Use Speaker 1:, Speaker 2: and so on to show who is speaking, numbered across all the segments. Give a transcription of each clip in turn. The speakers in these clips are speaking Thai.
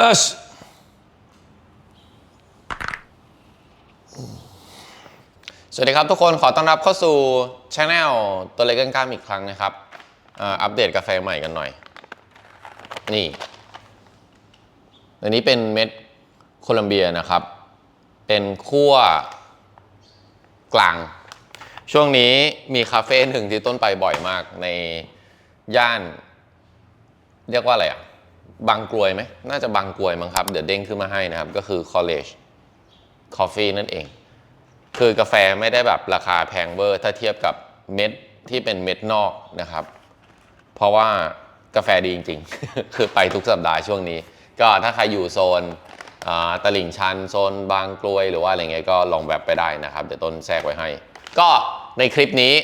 Speaker 1: เอชสวัสดีครับทุกคนขอต้อนรับเข้าสู่ช anel ตัวเล็กกันกล้ามอีกครั้งนะครับอัปเดตกาแฟใหม่กันหน่อย นี่ อันนี้เป็นเม็ดโคลัมเบียนะครับ เป็นคั่วกลาง ช่วงนี้มีคาเฟ่หนึ่งที่ต้นไปบ่อยมากในย่าน เรียกว่าอะไรอะ บางกรวยไหมน่าจะบางกรวยมั้งครับ เดี๋ยวเด้งขึ้นมาให้นะครับ ก็คือ college coffee นั่นเอง คือกาแฟไม่ได้แบบราคาแพงเวอร์ ถ้าเทียบกับเม็ดที่เป็นเม็ดนอกนะครับ เพราะว่ากาแฟดีจริงๆ คือไปทุกสัปดาห์ช่วงนี้ ก็ถ้าใครอยู่โซนตลิ่งชันโซนบางกรวยหรือว่าอะไรเงี้ยก็ลองแบบไปได้นะครับ เดี๋ยวต้นแทรกไว้ให้ ก็ในคลิปนี้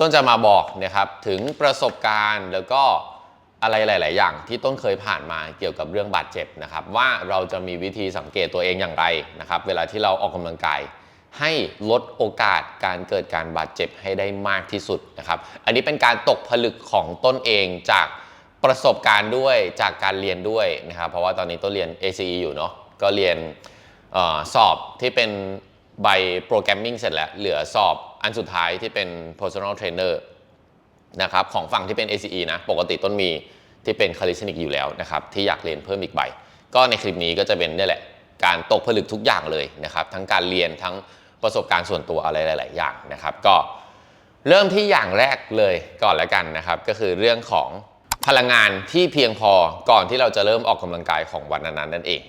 Speaker 1: ต้นจะมาบอกนะครับถึงประสบการณ์แล้วก็ อะไรหลาย ๆ อย่างที่ต้นเคยผ่านมาเกี่ยวกับเรื่องบาดเจ็บนะครับว่าเราจะมีวิธีสังเกตตัวเองอย่างไรนะครับเวลาที่เราออกกำลังกาย ให้ลดโอกาสการเกิดการบาดเจ็บให้ได้มากที่สุดนะครับอันนี้เป็นการตกผลึกของต้นเองจากประสบการณ์ด้วยจากการเรียนด้วยนะครับเพราะว่าตอนนี้ต้นเรียน ACE อยู่เนาะก็เรียนออสอบที่เป็นใบโปรแกรมมิ่งเสร็จแล้ว เหลือสอบอันสุดท้ายที่เป็น personal trainer นะครับของฝั่งที่เป็น ACE นะ ปกติต้นมีที่เป็นคาลิสนิกอยู่แล้วนะครับที่อยากเรียนเพิ่มอีกใบ ก็ในคลิปนี้ก็จะเป็นนี่แหละ การตกผลึกทุกอย่างเลยนะครับ ทั้งการเรียนทั้งประสบการณ์ส่วนตัวอะไรหลาย ๆ อย่างนะครับ ก็เริ่มที่อย่างแรกเลยก่อนแล้วกันนะครับ ก็คือเรื่องของพลังงานที่เพียงพอก่อนที่เราจะเริ่มออกกำลังกายของวันนั้นๆนั่นเอง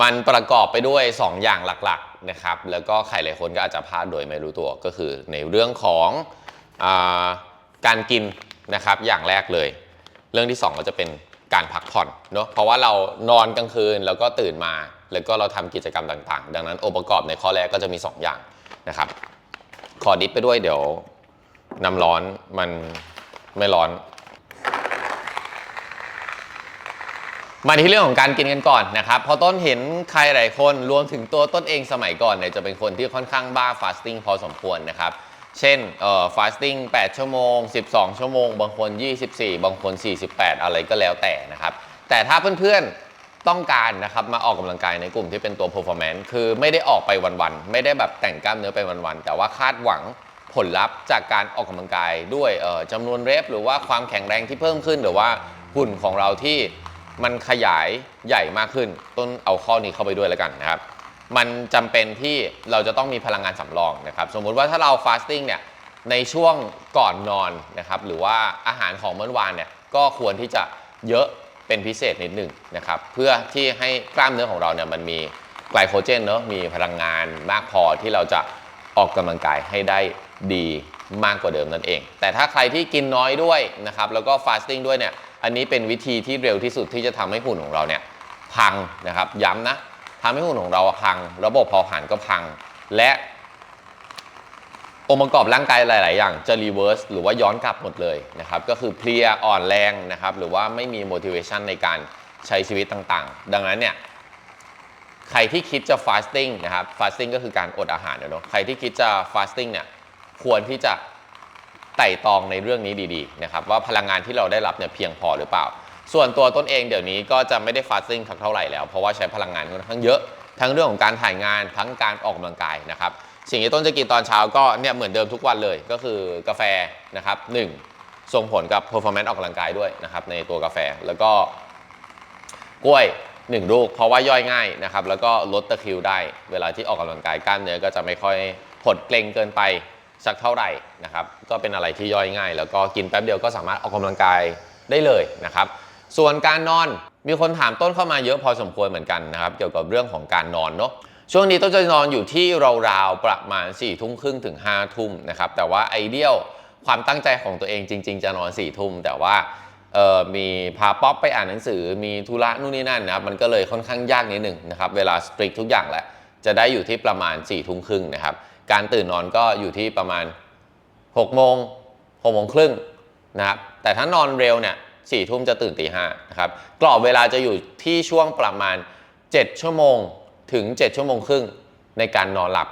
Speaker 1: มันประกอบไปด้วย 2 อย่างหลัก ๆ นะครับ แล้วก็ใครหลายคนก็อาจจะพลาดโดยไม่รู้ตัวก็คือในเรื่องของอ การกินนะครับอย่างแรกเลย เรื่องที่ 2 ก็จะเป็นการพักผ่อนเนาะเพราะว่าเรานอนกลางคืนแล้วก็ตื่นมา แล้วก็เราทำกิจกรรมต่างๆ ดังนั้นองค์ประกอบในข้อแรกก็จะมี 2 อย่างนะครับ ขอดิฟไปด้วยเดี๋ยวน้ำร้อนมันไม่ร้อน มาที่เรื่องของการกินกันก่อนนะครับพอต้นเห็นใครหลายคนรวมถึงตัวต้นเองสมัยก่อนเนี่ยจะเป็นคนที่ค่อนข้างบ้าฟาสติ้งพอสมควรนะครับ เช่นเอ่อฟาสติ้ง8ชั่วโมง 12 ชั่วโมง บางคน 24 บางคน 48 อะไรก็แล้วแต่นะครับ แต่ถ้าเพื่อนๆต้องการนะครับมาออกกำลังกายในกลุ่มที่เป็นตัว performance คือไม่ได้ออกไปวันๆ ไม่ได้แบบแต่งกล้ามเนื้อไปวันๆ แต่ว่าคาดหวังผลลัพธ์จากการออกกำลังกายด้วยเอ่อจำนวนเรฟหรือว่าความแข็งแรงที่เพิ่มขึ้น หรือว่าหุ่นของเราที่มันขยายใหญ่มากขึ้น ต้นเอาข้อนี้เข้าไปด้วยแล้วกันนะครับ มันจำเป็นที่เราจะต้องมีพลังงานสำรองนะครับสมมุติว่าถ้าเราฟาสติ้งเนี่ยในช่วงก่อนนอนนะครับหรือว่าอาหารของเมื่อวานเนี่ยก็ควรที่จะเยอะเป็นพิเศษนิดหนึ่งนะครับเพื่อที่ให้กล้ามเนื้อของเราเนี่ยมันมีไกลโคเจนเนอะมีพลังงานมากพอที่เราจะออกกำลังกายให้ได้ดีมากกว่าเดิมนั่นเอง แต่ถ้าใครที่กินน้อยด้วยนะครับแล้วก็ฟาสติ้งด้วยเนี่ยอันนี้เป็นวิธีที่เร็วที่สุดที่จะทำให้หุ่นของเราเนี่ยพังนะครับย้ำนะ ทำให้หุ่นของเราพัง ระบบเผาผลาญก็พัง และองค์ประกอบร่างกายหลาย ๆ อย่างจะรีเวิร์สหรือว่าย้อนกลับหมดเลยนะครับ ก็คือเพลียอ่อนแรงนะครับ หรือว่าไม่มี motivation ในการใช้ชีวิตต่าง ๆ ดังนั้นเนี่ยใครที่คิดจะ fasting นะครับ fasting ก็คือการอดอาหารเนาะใครที่คิดจะ fasting เนี่ยควรที่จะไต่ตองในเรื่องนี้ดี ๆ นะครับ ว่าพลังงานที่เราได้รับเนี่ยเพียงพอหรือเปล่า ส่วนตัวต้นเองเดี๋ยวนี้ก็จะไม่ได้ fasting สักเท่าไหร่แล้ว เพราะว่าใช้พลังงานค่อนข้างเยอะ ทั้งเรื่องของการถ่ายงานทั้งการออกกำลังกายนะครับ สิ่งที่ต้นจะกินตอนเช้าก็เนี่ยเหมือนเดิมทุกวันเลยก็คือกาแฟนะครับหนึ่งส่งผลกับ performance ออกกำลังกายด้วยนะครับในตัวกาแฟแล้วก็กล้วย1ลูกเพราะว่าย่อยง่ายนะครับแล้วก็ลดตะคริวได้ เวลาที่ออกกำลังกายกล้ามเนื้อก็จะไม่ค่อยหดเกร็งเกินไปสักเท่าไหร่นะครับก็เป็นอะไรที่ย่อยง่าย แล้วก็กินแป๊บเดียวก็สามารถออกกำลังกายได้เลยนะครับ ส่วนการนอนมีคนถามต้นเข้ามาเยอะพอสมควรเหมือนกันนะครับ เกี่ยวกับเรื่องของการนอนเนาะช่วงนี้ต้นจะนอนอยู่ที่ราวๆประมาณ4ี่ทุ่มครึ่งถึง5้าทุ่มนะครับแต่ว่าไอเดียลความตั้งใจของตัวเองจริง ๆ จะนอน4ี่ทุ่มแต่ว่ามีพาป๊อปไปอ่านหนังสือมีธุระนู่นนี่นั่นนะครับมันก็เลยค่อนข้างยากนิดหนึ่งนะครับเวลาสตริกทุกอย่างแหละจะได้อยู่ที่ประมาณ4ี่ทุ่มครึ่งนะครับการตื่นนอนก็อยู่ที่ประมาณ6โมง6โมงครึ่งนะครับแต่ถ้านอนเร็วเนี่ย สี่ทุ่มจะตื่นตีห้านะครับ กรอบเวลาจะอยู่ที่ช่วงประมาณ 7 ชั่วโมงถึง 7 ชั่วโมงครึ่งในการนอนหลับ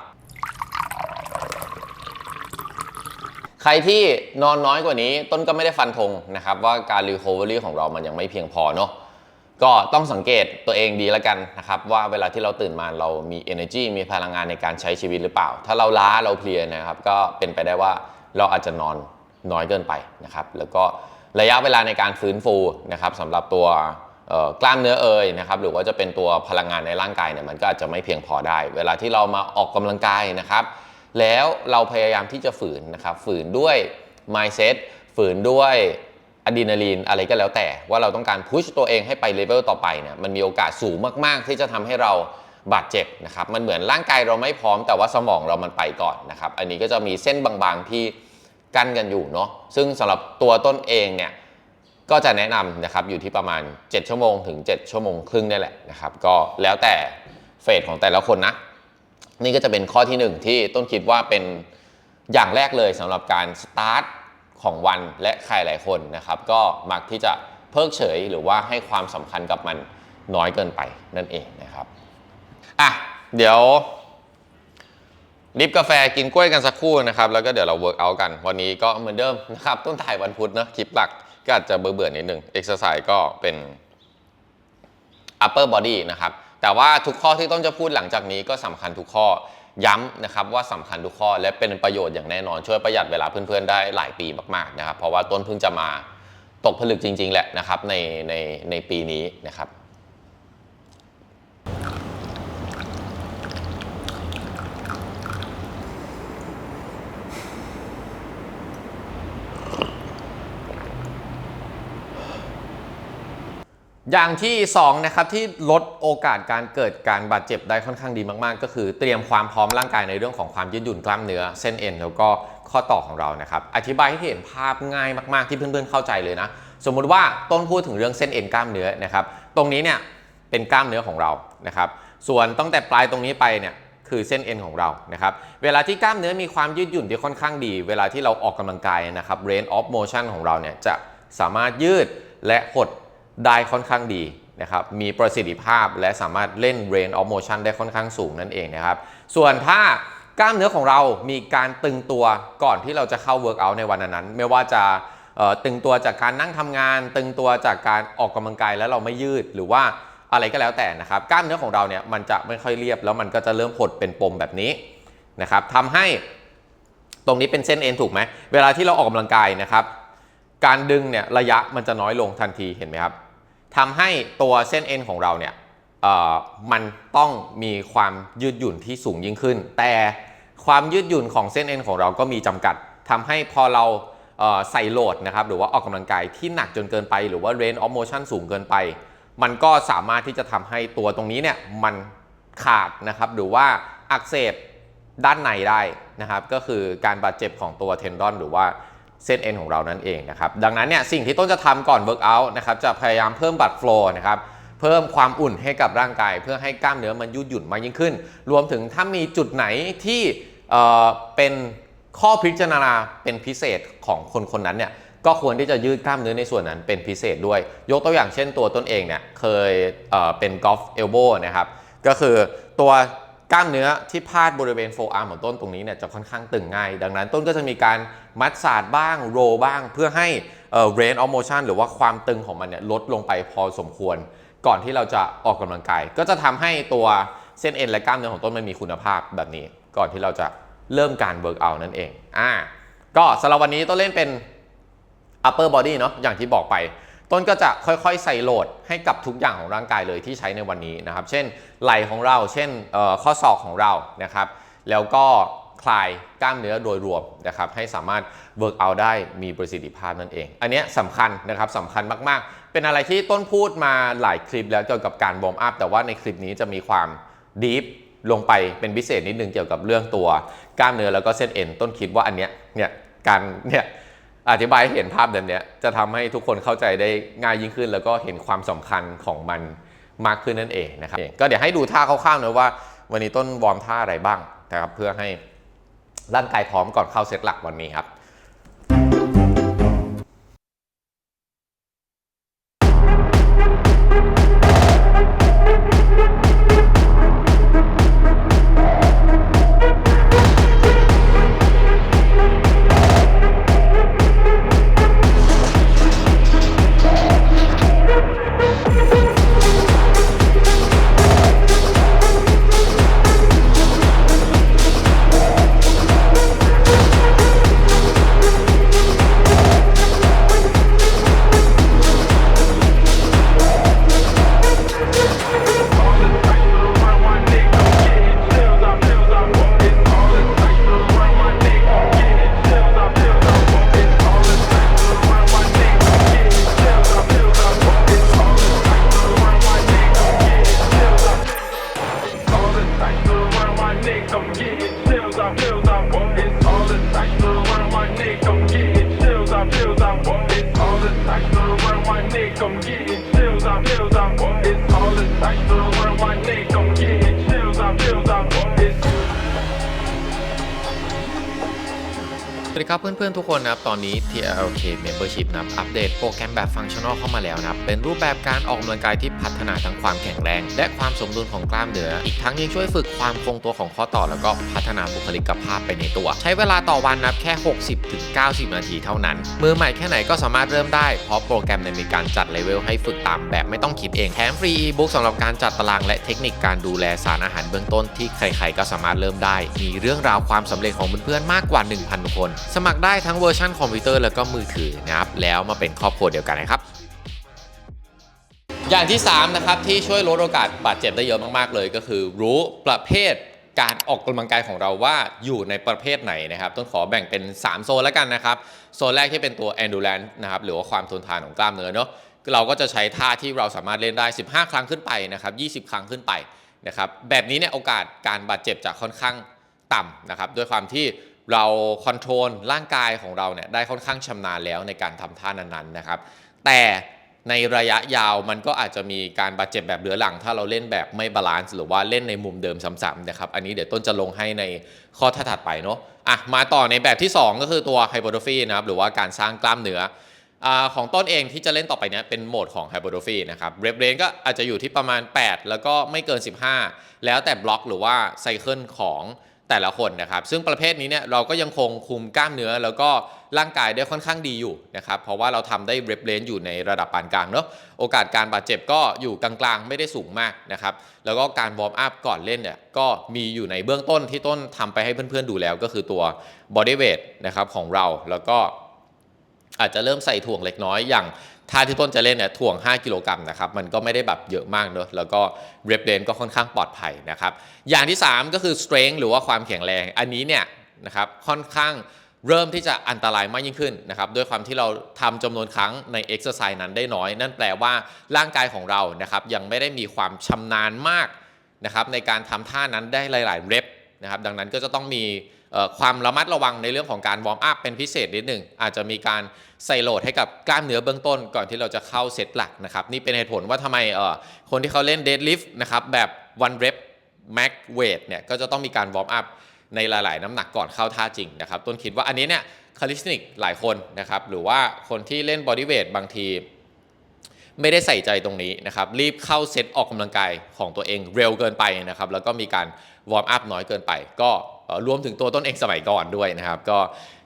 Speaker 1: ใครที่นอนน้อยกว่านี้ต้นก็ไม่ได้ฟันธงนะครับว่าการ recovery ของเรามันยังไม่เพียงพอเนาะก็ต้องสังเกตตัวเองดีแล้วกันนะครับ ว่าเวลาที่เราตื่นมาเรามี energy มีพลังงานในการใช้ชีวิตหรือเปล่า ถ้าเราล้าเราเพลียนะครับ ก็เป็นไปได้ว่าเราอาจจะนอนน้อยเกินไปนะครับ แล้วก็ ระยะเวลาในการฟื้นฟูนะครับสำหรับตัวกล้ามเนื้อเอยนะครับหรือว่าจะเป็นตัวพลังงานในร่างกายเนี่ยมันก็อาจจะไม่เพียงพอได้ เวลาที่เรามาออกกำลังกายนะครับแล้วเราพยายามที่จะฝืนนะครับฝืนด้วย mindset ฝืนด้วยอะดรีนาลีนอะไรก็แล้วแต่ว่าเราต้องการพุชตัวเองให้ไปเลเวลต่อไปเนี่ยมันมีโอกาสสูงมาก ๆ ที่จะทำให้เราบาดเจ็บนะครับมันเหมือนร่างกายเราไม่พร้อมแต่ว่าสมองเรามันไปก่อนนะครับอันนี้ก็จะมีเส้นบางๆที่ กั้นกันอยู่เนาะซึ่งสำหรับตัวต้นเองเนี่ยก็จะแนะนำนะครับอยู่ที่ประมาณ 7 ชั่วโมงถึง 7 ชั่วโมงครึ่งนี่แหละนะครับก็แล้วแต่เฟสของแต่ละคนนะ นี่ก็จะเป็นข้อที่หนึ่งที่ต้นคิดว่าเป็นอย่างแรกเลยสำหรับการสตาร์ทของวันและใครหลายคนนะครับ ก็มักที่จะเพิกเฉยหรือว่าให้ความสำคัญกับมันน้อยเกินไปนั่นเองนะครับอะเดี๋ยว ริบกาแฟกินกล้วยกันสักครู่นะครับ แล้วก็เดี๋ยวเราเวิร์กเอากัน วันนี้ก็เหมือนเดิมนะครับ ต้นถ่ายวันพุธเนอะคลิปหลักก็อาจจะเบื่อๆนิดนึงเอ็กซ์ไซส์ก็เป็น upper body นะครับ แต่ว่าทุกข้อที่ต้นจะพูดหลังจากนี้ก็สำคัญทุกข้อย้ำนะครับว่าสำคัญทุกข้อและเป็นประโยชน์อย่างแน่นอนช่วยประหยัดเวลาเพื่อนๆได้หลายปีมากๆนะครับ เพราะว่าต้นเพิ่งจะมาตกผลึกจริง ๆ แหละนะครับในในในปีนี้นะครับ อย่างที่ 2 นะครับที่ลดโอกาสการเกิดการบาดเจ็บได้ค่อนข้างดีมากๆ ก็คือเตรียมความพร้อมร่างกายในเรื่องของความยืดหยุ่นกล้ามเนื้อเส้นเอ็นแล้วก็ข้อต่อของเรานะครับอธิบายให้เห็นภาพง่ายมากๆที่เพื่อนๆเข้าใจเลยนะสมมุติว่าต้นพูดถึงเรื่องเส้นเอ็นกล้ามเนื้อนะครับตรงนี้เนี่ยเป็นกล้ามเนื้อของเรานะครับส่วนตั้งแต่ปลายตรงนี้ไปเนี่ยคือเส้นเอ็นของเรานะครับ เวลาที่กล้ามเนื้อมีความยืดหยุ่นที่ค่อนข้างดี เวลาที่เราออกกำลังกายนะครับ range of motion ของเราเนี่ยจะสามารถยืดและหด ได้ค่อนข้างดีนะครับ มีประสิทธิภาพและสามารถเล่น range of motion ได้ค่อนข้างสูงนั่นเองนะครับ ส่วนถ้ากล้ามเนื้อของเรามีการตึงตัวก่อนที่เราจะเข้า workout ในวันนั้น ไม่ว่าจะตึงตัวจากการนั่งทำงาน ตึงตัวจากการออกกำลังกายแล้วเราไม่ยืดหรือว่าอะไรก็แล้วแต่นะครับ กล้ามเนื้อของเราเนี่ยมันจะไม่ค่อยเรียบ แล้วมันก็จะเริ่มหดเป็นปมแบบนี้นะครับทำให้ตรงนี้เป็นเส้นเอ็นถูกไหมเวลาที่เราออกกำลังกายนะครับ การดึงเนี่ยระยะมันจะน้อยลงทันทีเห็นไหมครับ ทำให้ตัวเส้นเอ็นของเราเนี่ยมันต้องมีความยืดหยุ่นที่สูงยิ่งขึ้น แต่ความยืดหยุ่นของเส้นเอ็นของเราก็มีจำกัดทำให้พอเราเใส่โหลดนะครับหรือว่าออกกำลังกายที่หนักจนเกินไปหรือว่า range of motion สูงเกินไป มันก็สามารถที่จะทำให้ตัวตรงนี้เนี่ยมันขาดนะครับหรือว่าอักเสบด้านในได้นะครับก็คือการบาดเจ็บของตัวเทนดอนหรือว่า เส้นเอ็นของเรานั่นเองนะครับ ดังนั้นเนี่ยสิ่งที่ต้นจะทำก่อนเวิร์กอัลนะครับจะพยายามเพิ่มบัตรโฟลนะครับเพิ่มความอุ่นให้กับร่างกาย เพื่อให้กล้ามเนื้อมันยืดหยุ่นมากยิ่งขึ้น รวมถึงถ้ามีจุดไหนที่เอ่อเป็นข้อพิจารณาเป็นพิเศษของคนคนนั้นเนี่ยก็ควรที่จะยืดกล้ามเนื้อในส่วนนั้นเป็นพิเศษด้วย ยกตัวอย่างเช่นตัวต้นเองเนี่ยเคยเอ่อเป็นกอล์ฟเอลโบนะครับก็คือตัว กล้ามเนื้อที่พาดบริเวณโฟอาร์มของต้นตรงนี้เนี่ยจะค่อนข้างตึงง่าย ดังนั้นต้นก็จะมีการมัดศาสาดบ้างโรบ้าง เพื่อให้เอ่อ range of motion หรือว่าความตึงของมันเนี่ยลดลงไปพอสมควร ก่อนที่เราจะออกกำลังกาย ก็จะทำให้ตัวเส้นเอ็นและกล้ามเนื้อของต้นมันมีคุณภาพแบบนี้ ก่อนที่เราจะเริ่มการ work out นั่นเองอ่าก็สำหรับวันนี้ต้นเล่นเป็น upper body เนาะอย่างที่บอกไป ต้นก็จะค่อยๆ ใส่โหลดให้กับทุกอย่างของร่างกายเลยที่ใช้ในวันนี้นะครับ เช่นไหล่ของเรา เช่นข้อศอกของเรานะครับ แล้วก็คลายกล้ามเนื้อโดยรวมนะครับ ให้สามารถ work out ได้มีประสิทธิภาพนั่นเอง อันนี้สำคัญนะครับสำคัญมากๆ เป็นอะไรที่ต้นพูดมาหลายคลิปแล้วเกี่ยวกับการวอร์มอัพแต่ว่าในคลิปนี้จะมีความดีฟลงไปเป็นพิเศษนิดนึงเกี่ยวกับเรื่องตัวกล้ามเนื้อแล้วก็เส้นเอ็นต้นคิดว่าอันเนี้ยเนี่ยการเนี่ย อธิบายเห็นภาพแบบนี้จะทำให้ทุกคนเข้าใจได้ง่ายยิ่งขึ้น แล้วก็เห็นความสำคัญของมันมากขึ้นนั่นเองนะครับก็เดี๋ยวให้ดูท่าคร่าวๆนะว่า วันนี้ต้นวอร์มท่าอะไรบ้างนะครับเพื่อให้ร่างกายพร้อมก่อนเข้าเซตหลักวันนี้ครับ
Speaker 2: TLK Membership นะครับอัปเดตโปรแกรมแบบฟังชั่นอลเข้ามาแล้วนะครับเป็นรูปแบบการออกกำลังกายที่พัฒนาทั้งความแข็งแรง และความสมดุลของกล้ามเนื้ออีกทั้งยังช่วยฝึกความคงตัวของข้อต่อแล้วก็พัฒนาบุคลิกภาพไปในตัว ใช้เวลาต่อวันนับแค่ 60-90 นาทีเท่านั้น มือใหม่แค่ไหนก็สามารถเริ่มได้เพราะโปรแกรมเนี่ยมีการจัดเลเวลให้ฝึกตามแบบไม่ต้องคิดเองแถมฟรีอีบุ๊กสำหรับการจัดตารางและเทคนิคการดูแลสารอาหารเบื้องต้นที่ใครๆก็สามารถเริ่มได้ มีเรื่องราวความสำเร็จของเพื่อนๆมากกว่า 1,000 คน สมัครได้ทั้งเวอร์ชันคอมพิวเตอร์แล้วก็มือถือนะครับแล้วมาเป็นครอบครัวเดียวกันนะครับ
Speaker 1: อย่างที่ 3 นะครับ ที่ช่วยลดโอกาสบาดเจ็บได้เยอะมากๆเลย ก็คือ รู้ประเภทการออกกำลังกายของเราว่าอยู่ในประเภทไหนนะครับ ต้องขอแบ่งเป็น 3 โซนแล้วกันนะครับ โซนแรกที่เป็นตัว endurance นะครับ หรือว่าความทนทานของกล้ามเนื้อเนาะเราก็จะใช้ท่าที่เราสามารถเล่นได้ 15 ครั้งขึ้นไปนะครับ 20 ครั้งขึ้นไปนะครับ แบบนี้เนี่ยโอกาสการบาดเจ็บจะค่อนข้างต่ำนะครับ ด้วยความที่ เราคอนโทรลร่างกายของเราเนี่ยได้ค่อนข้างชำนาญแล้วในการทำท่านั้นๆนะครับ แต่ในระยะยาวมันก็อาจจะมีการบาดเจ็บแบบเรื้อรัง ถ้าเราเล่นแบบไม่บาลานซ์หรือว่าเล่นในมุมเดิมซ้ำๆนะครับ อันนี้เดี๋ยวต้นจะลงให้ในข้อถัดไปเนาะอะมาต่อในแบบที่ 2 ก็คือตัวไฮโ o โ r ฟีนะครับหรือว่าการสร้างกล้ามเนื้ออของต้นเองที่จะเล่นต่อไปเนี้ยเป็นโหมดของไฮโ o โ r ฟีนะครับเรฟเรนก็อาจจะอยู่ที่ประมาณ 8 แล้วก็ไม่เกิน 15 แล้วแต่บล็อกหรือว่าไซเคิลของ แต่ละคนนะครับ ซึ่งประเภทนี้เนี่ยเราก็ยังคงคุมกล้ามเนื้อ แล้วก็ร่างกายได้ค่อนข้างดีอยู่นะครับ เพราะว่าเราทำได้เรปเลนอยู่ในระดับปานกลางเนาะโอกาสการบาดเจ็บก็อยู่กลางๆ ไม่ได้สูงมากนะครับ แล้วก็การวอร์มอัพก่อนเล่นเนี่ยก็มีอยู่ในเบื้องต้นที่ต้นทำไปให้เพื่อนๆดูแล้วก็คือตัวบอดี้เวทนะครับของเราแล้วก็ อาจจะเริ่มใส่ถ่วงเล็กน้อยอย่างท่าที่ต้นจะเล่นเนี่ยถ่วง 5 กิโลกรัมนะครับ มันก็ไม่ได้แบบเยอะมากเนอะแล้วก็เรปเดนก็ค่อนข้างปลอดภัยนะครับ อย่างที่ 3 ก็คือ strength หรือว่าความแข็งแรง อันนี้เนี่ยนะครับค่อนข้างเริ่มที่จะอันตรายมากยิ่งขึ้นนะครับด้วยความที่เราทำจำนวนครั้งใน exercise นั้นได้น้อย นั่นแปลว่าร่างกายของเรานะครับยังไม่ได้มีความชำนาญมากนะครับในการทำท่านั้นได้หลาย ๆ เรปนะครับดังนั้นก็จะต้องมี ความระมัดระวังในเรื่องของการวอร์มอัพเป็นพิเศษนิดหนึ่งอาจจะมีการใส่โหลดให้กับกล้ามเนื้อเบื้องต้นก่อนที่เราจะเข้าเซตหลักนะครับนี่เป็นเหตุผลว่าทำไมคนที่เขาเล่นเดดลิฟต์นะครับแบบ one rep max weight เนี่ยก็จะต้องมีการวอร์มอัพในหลาย ๆ น้ำหนักก่อนเข้าท่าจริงนะครับต้นคิดว่าอันนี้เนี่ยคาลิสติกหลายคนนะครับหรือว่าคนที่เล่นบอดี้เวทบางทีไม่ได้ใส่ใจตรงนี้นะครับ รีบเข้าเซตออกกำลังกายของตัวเองเร็วเกินไปนะครับ แล้วก็มีการวอร์มอัพน้อยเกินไป ก็ รวมถึงตัวต้นเองสมัยก่อนด้วยนะครับ ก็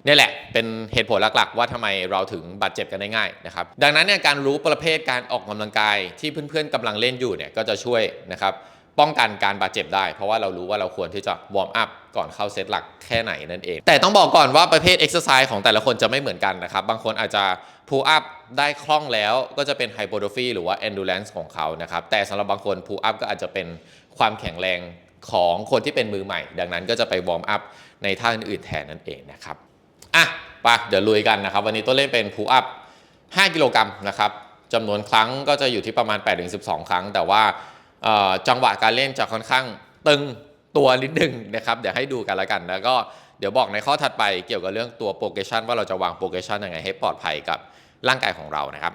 Speaker 1: นี่แหละเป็นเหตุผลหลักๆ ว่าทำไมเราถึงบาดเจ็บกันได้ง่ายนะครับ ดังนั้นเนี่ยการรู้ประเภทการออกกำลังกายที่เพื่อนๆกำลังเล่นอยู่เนี่ยก็จะช่วยนะครับป้องกันการบาดเจ็บได้ เพราะว่าเรารู้ว่าเราควรที่จะวอร์มอัพก่อนเข้าเซตหลักแค่ไหนนั่นเอง แต่ต้องบอกก่อนว่าประเภทเอ็กซ์ไซส์ของแต่ละคนจะไม่เหมือนกันนะครับ บางคนอาจจะพูอัพได้คล่องแล้วก็จะเป็นไฮโ o โ r ฟีหรือว่า endurance ของเขานะครับ แต่สำหรับบางคนพูอัพก็อาจจะเป็นความแข็งแรง ของคนที่เป็นมือใหม่ ดังนั้นก็จะไปวอร์มอัพในท่าอื่นๆแทนนั่นเองนะครับอะไปเดี๋ยวลุยกันนะครับ วันนี้ต้นเล่นเป็นพูอัพ5กิโลกรัมนะครับจำนวนครั้งก็จะอยู่ที่ประมาณ 8-12 ครั้ง แต่ว่าจังหวะการเล่นจะค่อนข้างตึงตัวนิดนึงนะครับ เดี๋ยวให้ดูกันแล้วกันแล้วก็เดี๋ยวบอกในข้อถัดไปเกี่ยวกับเรื่องตัวโปรเกชันว่าเราจะวางโปรเกชันยังไงให้ปลอดภัยกับร่างกายของเรานะครับ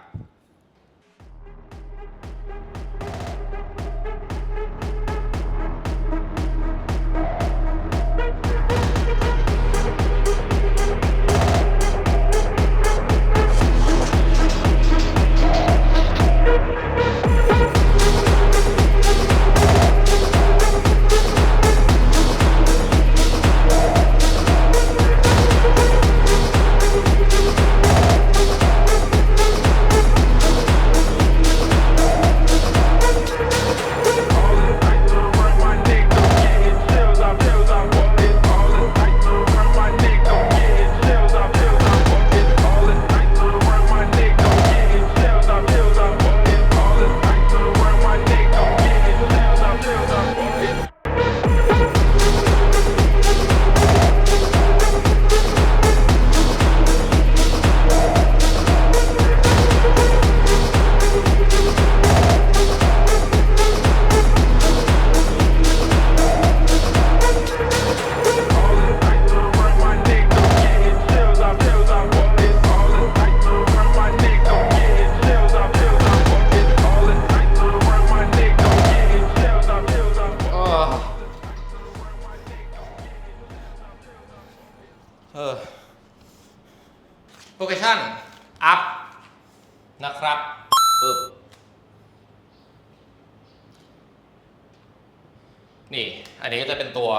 Speaker 2: อันนี้ก็จะเป็นตัว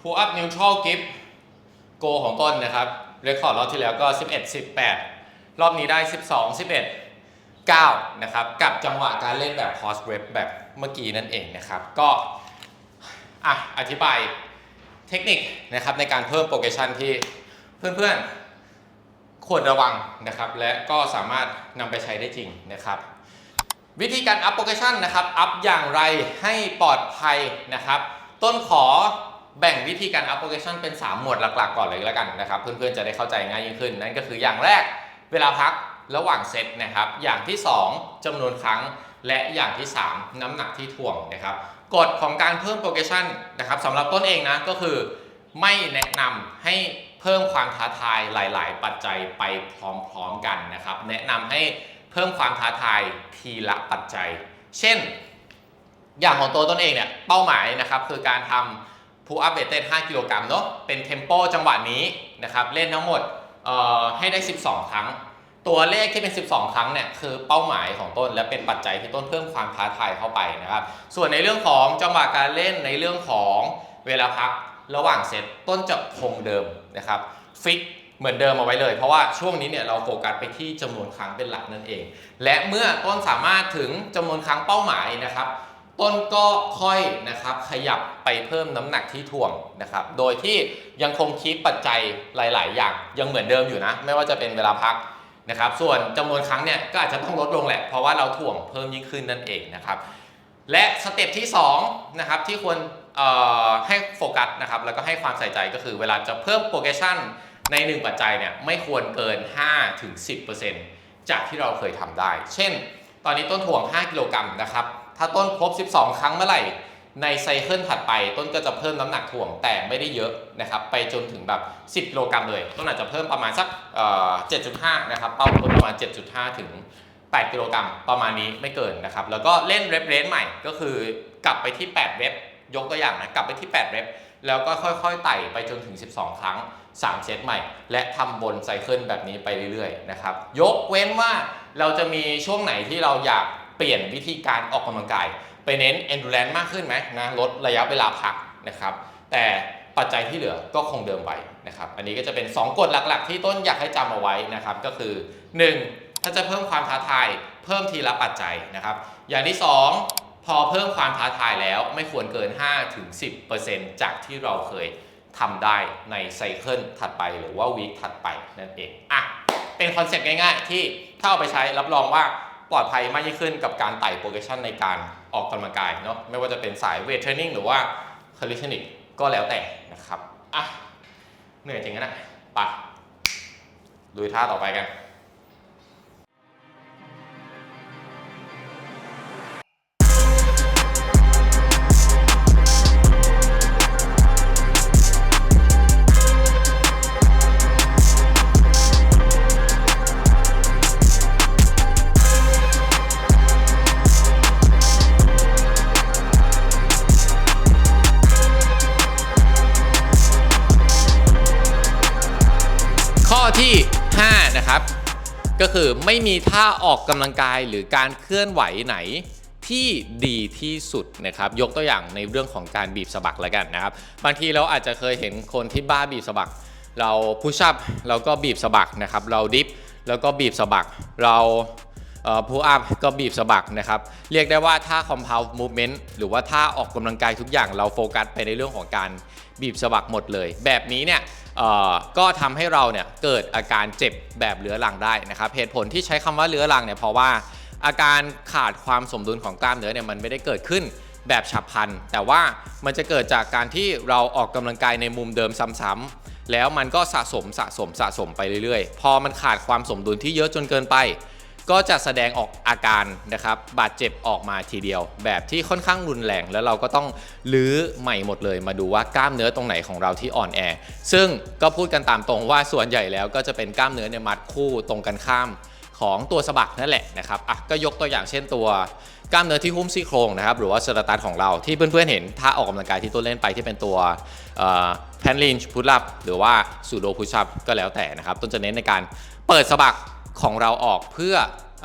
Speaker 2: pull up neutral grip go ของต้นนะครับเรคคอร์ดรอบที่แล้วก็ 11 18 รอบนี้ได้ 12 11 9นะครับกับจังหวะการเล่นแบบ cross rep แบบเมื่อกี้นั่นเองนะครับ ก็อะอธิบายเทคนิคนะครับในการเพิ่มโปรเกชันที่เพื่อนๆควรระวังนะครับ และก็สามารถนำไปใช้ได้จริงนะครับ วิธีการอัพโปรเกชันนะครับอัพอย่างไรให้ปลอดภัยนะครับ ต้นขอแบ่งวิธีการอัพโปรเกชันเป็น 3 หมวดหลักๆ ก่อนเลยแล้วกันนะครับ เพื่อนๆจะได้เข้าใจง่ายยิ่งขึ้น นั่นก็คืออย่างแรกเวลาพักระหว่างเซตนะครับ อย่างที่ 2จำนวนครั้งและอย่างที่ 3 น้ำหนักที่ถ่วงนะครับกฎของการเพิ่มโปรเกชันนะครับสำหรับต้นเองนะก็คือไม่แนะนำให้เพิ่มความท้าทายหลาย ๆ ปัจจัยไปพร้อมๆกันนะครับ แนะนำให้ พิ่มความท้าทายทีละปัจจัย เช่น อย่างของตัวต้นเองเนี่ยเป้าหมายนะครับคือการทำ pull up weighted 5กิโลกรัมเนาะเป็นเทมโปจังหวะนี้นะครับเล่นทั้งหมดเอ่อให้ได้ 12 ครั้ง ตัวเลขที่เป็น 12 ครั้งเนี่ยคือเป้าหมายของต้นและเป็นปัจจัยที่ต้นเพิ่มความท้าทายเข้าไปนะครับ ส่วนในเรื่องของจังหวะการเล่นในเรื่องของเวลาพักระหว่างเซตต้นจะคงเดิมนะครับฟิก เหมือนเดิมเอาไว้เลย เพราะว่าช่วงนี้เนี่ยเราโฟกัสไปที่จำนวนครั้งเป็นหลักนั่นเอง และเมื่อต้นสามารถถึงจำนวนครั้งเป้าหมายนะครับ ต้นก็ค่อยนะครับขยับไปเพิ่มน้ำหนักที่ถ่วงนะครับ โดยที่ยังคงคีปปัจจัยหลาย ๆ อย่างยังเหมือนเดิมอยู่นะ ไม่ว่าจะเป็นเวลาพักนะครับ ส่วนจำนวนครั้งเนี่ยก็อาจจะต้องลดลงแหละ เพราะว่าเราถ่วงเพิ่มยิ่งขึ้นนั่นเองนะครับและสเต็ปที่2นะครับที่ควรเอ่อให้โฟกัสนะครับแล้วก็ให้ความใส่ใจก็คือเวลาจะเพิ่มโปรเกชัน ใน 1 ปัจจัยเนี่ยไม่ควรเกิน 5-10%จากที่เราเคยทำได้ เช่น ตอนนี้ต้นถ่วง 5 กิโลกรัมนะครับ ถ้าต้นครบ 12 ครั้งเมื่อไหร่ ในไซเคิลถัดไปต้นก็จะเพิ่มน้ำหนักถ่วงแต่ไม่ได้เยอะนะครับ ไปจนถึงแบบ 10 กิโลกรัมเลย ต้นอาจจะเพิ่มประมาณสักเอ่อ7.5 นะครับ เป้าต้นประมาณ 7.5 ถึง 8 กิโลกรัมประมาณนี้ไม่เกินนะครับ แล้วก็เล่นเรฟเรนใหม่ก็คือกลับไปที่ 8เรฟยกตัวอย่างนะ กลับไปที่ 8เรฟ แล้วก็ค่อยๆไต่ไปจนถึง 12 ครั้ง 3 เซตใหม่ และทำบนไซเคิลแบบนี้ไปเรื่อยๆนะครับ ยกเว้นว่าเราจะมีช่วงไหนที่เราอยากเปลี่ยนวิธีการออกกำลังกาย ไปเน้น endurance มากขึ้นไหมนะลดระยะเวลาพักนะครับ แต่ปัจจัยที่เหลือก็คงเดิมไว้นะครับ อันนี้ก็จะเป็น 2 กฎหลักๆ ที่ต้นอยากให้จำเอาไว้นะครับ ก็คือ 1. ถ้าจะเพิ่มความท้าทาย เพิ่มทีละปัจจัยนะครับ อย่างที่ 2 พอเพิ่มความท้าทายแล้วไม่ควรเกิน 5-10%จากที่เราเคยทำได้ในไซเคิลถัดไปหรือว่าวีคถัดไปนั่นเองอะเป็นคอนเซ็ปต์ง่ายๆ ที่ถ้าเอาไปใช้รับรองว่าปลอดภัยมากยิ่งขึ้นกับการไต่โปรเกชันในการออกกำลังกายเนาะไม่ว่าจะเป็นสายเวทเทรนนิ่งหรือว่าคาลิชนิกก็แล้วแต่นะครับอะเหนื่อยจริงนะไปะลุยท่าต่อไปกัน นะครับ ก็คือไม่มีท่าออกกำลังกายหรือการเคลื่อนไหวไหนที่ดีที่สุดนะครับยกตัวอย่างในเรื่องของการบีบสะบักแล้วกันนะครับ บางทีเราอาจจะเคยเห็นคนที่บ้าบีบสะบัก เราพุชอัพเราก็บีบสะบักนะครับ เราดิฟแล้วก็บีบสะบัก เราพูอัพก็บีบสะบักนะครับ เรียกได้ว่าท่า compound movement หรือว่าท่าออกกำลังกายทุกอย่างเราโฟกัสไปในเรื่องของการ บีบสะบักหมดเลย แบบนี้เนี่ยก็ทำให้เราเนี่ยเกิดอาการเจ็บแบบเรื้อรังได้นะครับ เหตุผลที่ใช้คำว่าเรื้อรังเนี่ยเพราะว่าอาการขาดความสมดุลของกล้ามเนื้อเนี่ยมันไม่ได้เกิดขึ้นแบบฉับพลัน แต่ว่ามันจะเกิดจากการที่เราออกกำลังกายในมุมเดิมซ้ำๆแล้วมันก็สะสมสะสมสะสมไปเรื่อยๆ พอมันขาดความสมดุลที่เยอะจนเกินไป ก็จะแสดงออกอาการนะครับบาดเจ็บออกมาทีเดียว แบบที่ค่อนข้างรุนแรง แล้วเราก็ต้องลื้อใหม่หมดเลย มาดูว่ากล้ามเนื้อตรงไหนของเราที่อ่อนแอ ซึ่งก็พูดกันตามตรงว่าส่วนใหญ่แล้วก็จะเป็นกล้ามเนื้อเนี่ยมัดคู่ตรงกันข้ามของตัวสะบักนั่นแหละนะครับอะก็ยกตัวอย่างเช่นตัวกล้ามเนื้อที่หุ้มซี่โครงนะครับหรือว่าเซอร์ตัสของเราที่เพื่อนๆเห็นถ้าออกกำลังกายที่ตัวเล่นไปที่เป็นตัวแพนลินช์พุทลับหรือว่าสูโดพุชับก็แล้วแต่นะครับต้นจะเน้นในการเปิดสะบัก ของเราออกเพื่อ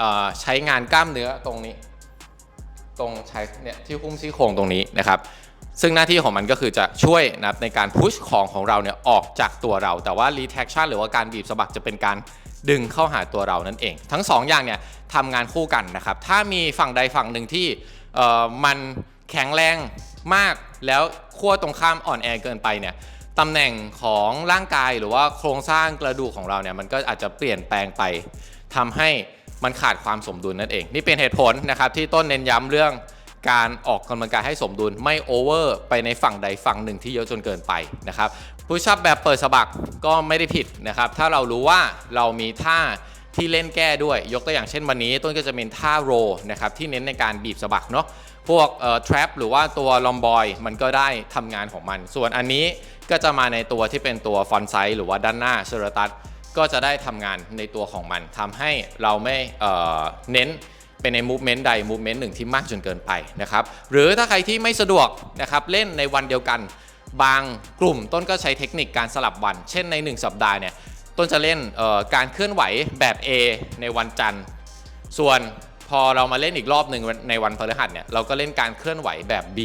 Speaker 2: อใช้งานกล้ามเนื้อตรงนี้ ตรงใช้เนี่ยที่หุ้มซี่โครงตรงนี้นะครับ ซึ่งหน้าที่ของมันก็คือจะช่วยนะครับในการพุชของของเราเนี่ยออกจากตัวเรา แต่ว่า retraction หรือว่าการบีบสะบักจะเป็นการดึงเข้าหาตัวเรานั่นเอง ทั้ง2ออย่างเนี่ยทำงานคู่กันนะครับ ถ้ามีฝั่งใดฝั่งหนึ่งที่มันแข็งแรงมากแล้วขั้วตรงข้ามอ่อนแอเกินไปเนี่ย ตำแหน่งของร่างกายหรือว่าโครงสร้างกระดูกของเราเนี่ยมันก็อาจจะเปลี่ยนแปลงไปทำให้มันขาดความสมดุลนั่นเอง นี่เป็นเหตุผลนะครับที่ต้นเน้นย้ำเรื่องการออกกำลังกายให้สมดุลไม่โอเวอร์ไปในฝั่งใดฝั่งหนึ่งที่เยอะจนเกินไปนะครับพุชอัพแบบเปิดสะบักก็ไม่ได้ผิดนะครับ ถ้าเรารู้ว่าเรามีท่าที่เล่นแก้ด้วย ยกตัวอย่างเช่นวันนี้ ต้นก็จะเป็นท่าโรนะครับที่เน้นในการบีบสะบักเนาะพวกเอ่อ trap หรือว่าตัวลอมบอยมันก็ได้ทำงานของมัน ส่วนอันนี้ ก็จะมาในตัวที่เป็นตัวฟอนไซหรือว่าด้านหน้าเชอร์ตัสก็จะได้ทำงานในตัวของมันทำให้เราไม่เเน้นเป็นใน movement ใด movement หนึ่งที่มากจนเกินไปนะครับหรือถ้าใครที่ไม่สะดวกนะครับเล่นในวันเดียวกัน บางกลุ่มต้นก็ใช้เทคนิคการสลับวัน เช่นใน 1 สัปดาห์เนี่ยต้นจะเล่นการเคลื่อนไหวแบบ A ในวันจันทร์ ส่วนพอเรามาเล่นอีกรอบหนึ่งในวันพฤหัสเนี่ยเราก็เล่นการเคลื่อนไหวแบบ B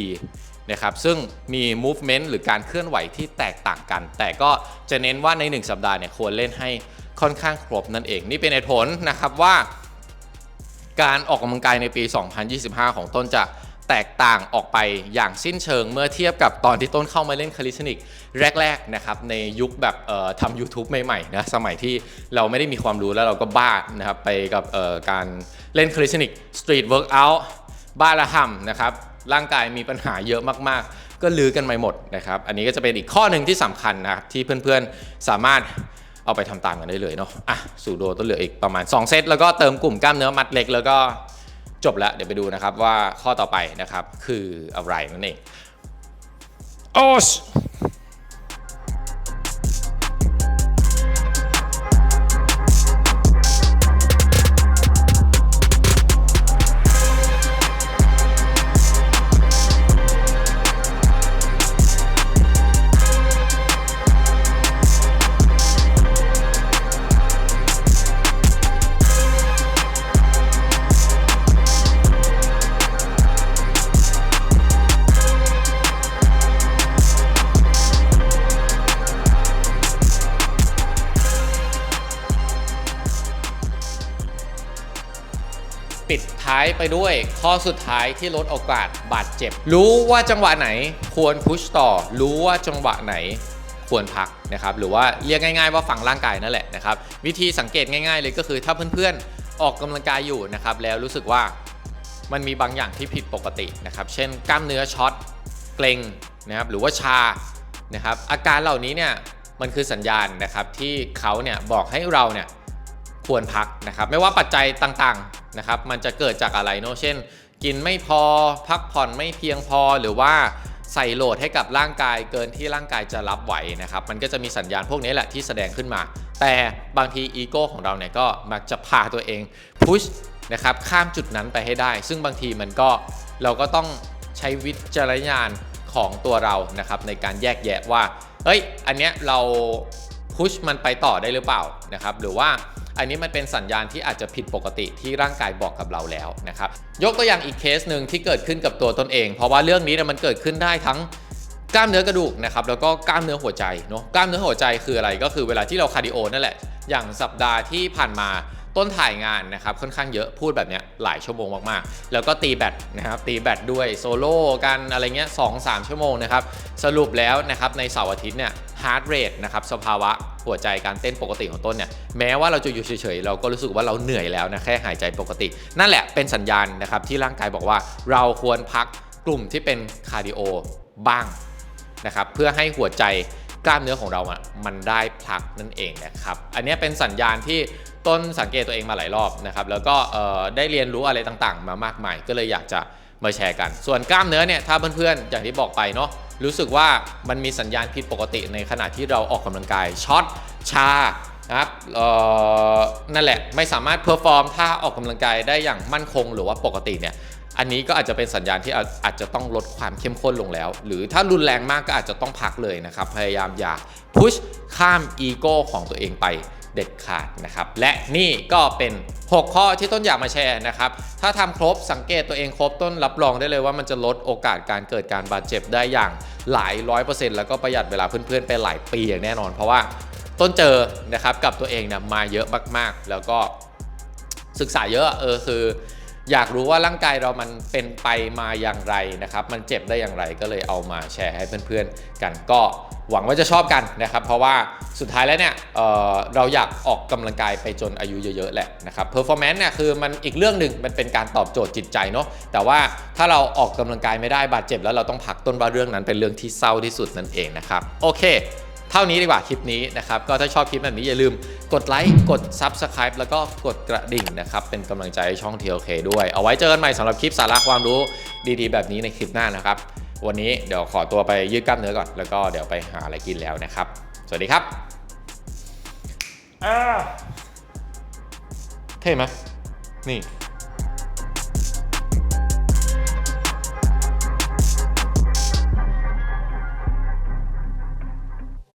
Speaker 2: นะครับซึ่งมี movement หรือการเคลื่อนไหวที่แตกต่างกัน แต่ก็จะเน้นว่าใน 1 สัปดาห์เนี่ยควรเล่นให้ค่อนข้างครบนั่นเอง นี่เป็นเหตุผลนะครับว่า การออกกำลังกายในปี 2025 ของต้นจะแตกต่างออกไปอย่างสิ้นเชิงเมื่อเทียบกับตอนที่ต้นเข้ามาเล่นคาลิสติกแรกๆนะครับในยุคแบบทำ YouTube ใหม่ๆนะสมัยที่เราไม่ได้มีความรู้แล้วเราก็บ้านะครับไปกับการเล่นคาลิสติกสตรีทเวิร์กอัลบ้าละห่ำนะครับ ร่างกายมีปัญหาเยอะมากๆ ก็ลือกันไปหมดนะครับ อันนี้ก็จะเป็นอีกข้อหนึ่งที่สำคัญนะครับที่เพื่อนๆสามารถเอาไปทำตามกันได้เลยเนาะอะสูโดต้นเหลืออีกประมาณ 2 เซตแล้วก็เติมกลุ่มกล้ามเนื้อมัดเล็กแล้วก็จบแล้วเดี๋ยวไปดูนะครับว่าข้อต่อไปนะครับคืออะไรนั่นเองโอ้ ปิดท้ายไปด้วยข้อสุดท้ายที่ลดโอกาสบาดเจ็บ รู้ว่าจังหวะไหนควรพุชต่อ รู้ว่าจังหวะไหนควรพักนะครับหรือว่าเรียกง่าย ๆ ว่าฟังร่างกายนั่นแหละนะครับวิธีสังเกตง่าย ๆ เลยก็คือถ้าเพื่อนๆออกกำลังกายอยู่นะครับแล้วรู้สึกว่ามันมีบางอย่างที่ผิดปกตินะครับเช่นกล้ามเนื้อช็อตเกร็งนะครับหรือว่าชานะครับอาการเหล่านี้เนี่ยมันคือสัญญาณนะครับที่เขาเนี่ยบอกให้เราเนี่ย ควรพักนะครับไม่ว่าปัจจัยต่างๆนะครับมันจะเกิดจากอะไรเนอะเช่น กินไม่พอพักผ่อนไม่เพียงพอหรือว่าใส่โหลดให้กับร่างกายเกินที่ร่างกายจะรับไหวนะครับมันก็จะมีสัญญาณพวกนี้แหละที่แสดงขึ้นมา แต่บางทีอีโก้ของเราเนี่ยก็มักจะพาตัวเองพุชนะครับข้ามจุดนั้นไปให้ได้ ซึ่งบางทีมันก็เราก็ต้องใช้วิจารณญาณของตัวเรานะครับในการแยกแยะว่าเฮ้ยอันเนี้ยเราพุชมันไปต่อได้หรือเปล่านะครับหรือว่า อันนี้มันเป็นสัญญาณที่อาจจะผิดปกติที่ร่างกายบอกกับเราแล้วนะครับยกตัวอย่างอีกเคสหนึ่งที่เกิดขึ้นกับตัวตนเอง เพราะว่าเรื่องนี้เนี่ยมันเกิดขึ้นได้ทั้งกล้ามเนื้อกระดูกนะครับแล้วก็กล้ามเนื้อหัวใจเนาะกล้ามเนื้อหัวใจคืออะไรก็คือเวลาที่เราคาร์ดิโอนั่นแหละอย่างสัปดาห์ที่ผ่านมา ต้นถ่ายงานนะครับค่อนข้างเยอะพูดแบบเนี้ยหลายชั่วโมงมากๆ แล้วก็ตีแบตนะครับตีแบตด้วยโซโล่กันอะไรเงี้ยสองสามชั่วโมงนะครับสรุปแล้วนะครับในเสาร์อาทิตย์เนี่ยฮาร์ดเรทนะครับสภาวะหัวใจการเต้นปกติของต้นเนี่ยแม้ว่าเราจะอยู่เฉยๆ เราก็รู้สึกว่าเราเหนื่อยแล้วนะแค่หายใจปกติ นั่นแหละเป็นสัญญาณนะครับที่ร่างกายบอกว่าเราควรพักกลุ่มที่เป็นคาร์ดิโอบ้างนะครับเพื่อให้หัวใจกล้ามเนื้อของเราอะมันได้พักนั่นเองนะครับ อันนี้เป็นสัญญาณที่ ต้นสังเกตตัวเองมาหลายรอบนะครับแล้วก็ได้เรียนรู้อะไรต่างๆ มามากมายก็เลยอยากจะมาแชร์กัน ส่วนกล้ามเนื้อเนี่ยถ้าเพื่อนๆอย่างที่บอกไปเนาะรู้สึกว่ามันมีสัญญาณผิดปกติในขณะที่เราออกกำลังกายช็อตชานะครับนั่นแหละไม่สามารถเพอร์ฟอร์มท่าออกกำลังกายได้อย่างมั่นคงหรือว่าปกติเนี่ยอันนี้ก็อาจจะเป็นสัญญาณที่อาอาจจะต้องลดความเข้มข้นลงแล้ว หรือถ้ารุนแรงมากก็อาจจะต้องพักเลยนะครับ พยายามอย่าพุชข้ามอีโก้ของตัวเองไป เด็ดขาดนะครับและนี่ก็เป็น 6 ข้อที่ต้นอยากมาแชร์นะครับถ้าทำครบสังเกตตัวเองครบต้นรับรองได้เลยว่ามันจะลดโอกาสการเกิดการบาดเจ็บได้อย่างหลายร้อยเปอร์เซ็นต์แล้วก็ประหยัดเวลาเพื่อนๆไปหลายปีอย่างแน่นอนเพราะว่าต้นเจอนะครับกับตัวเองเนี่ยมาเยอะมากๆ แล้วก็ศึกษาเยอะเออคือ อยากรู้ว่าร่างกายเรามันเป็นไปมาอย่างไรนะครับ มันเจ็บได้อย่างไรก็เลยเอามาแชร์ให้เพื่อนๆกันก็หวังว่าจะชอบกันนะครับ เพราะว่าสุดท้ายแล้วเนี่ยเเราอยากออกกำลังกายไปจนอายุเยอะๆแหละนะครับเพอร์ฟอร์แมนซ์เนี่ยคือมันอีกเรื่องหนึ่งมันเป็นการตอบโจทย์จิตใจเนาะแต่ว่าถ้าเราออกกำลังกายไม่ได้บาดเจ็บ แล้วเราต้องพักต้นว่าเรื่องนั้นเป็นเรื่องที่เศร้าที่สุดนั่นเองนะครับโอเค เท่านี้ดีกว่าคลิปนี้นะครับก็ถ้าชอบคลิปแบบนี้อย่าลืมกดไลค์กด Subscribe แล้วก็กดกระดิ่งนะครับเป็นกำลังใจให้ช่อง TLK ด้วย เอาไว้เจอกันใหม่สำหรับคลิปสาระความรู้ดีๆ แบบนี้ในคลิปหน้านะครับ วันนี้เดี๋ยวขอตัวไปยืดกล้ามเนื้อก่อนแล้วก็เดี๋ยวไปหาอะไรกินแล้วนะครับ สวัสดีครับเท่ไหมนี่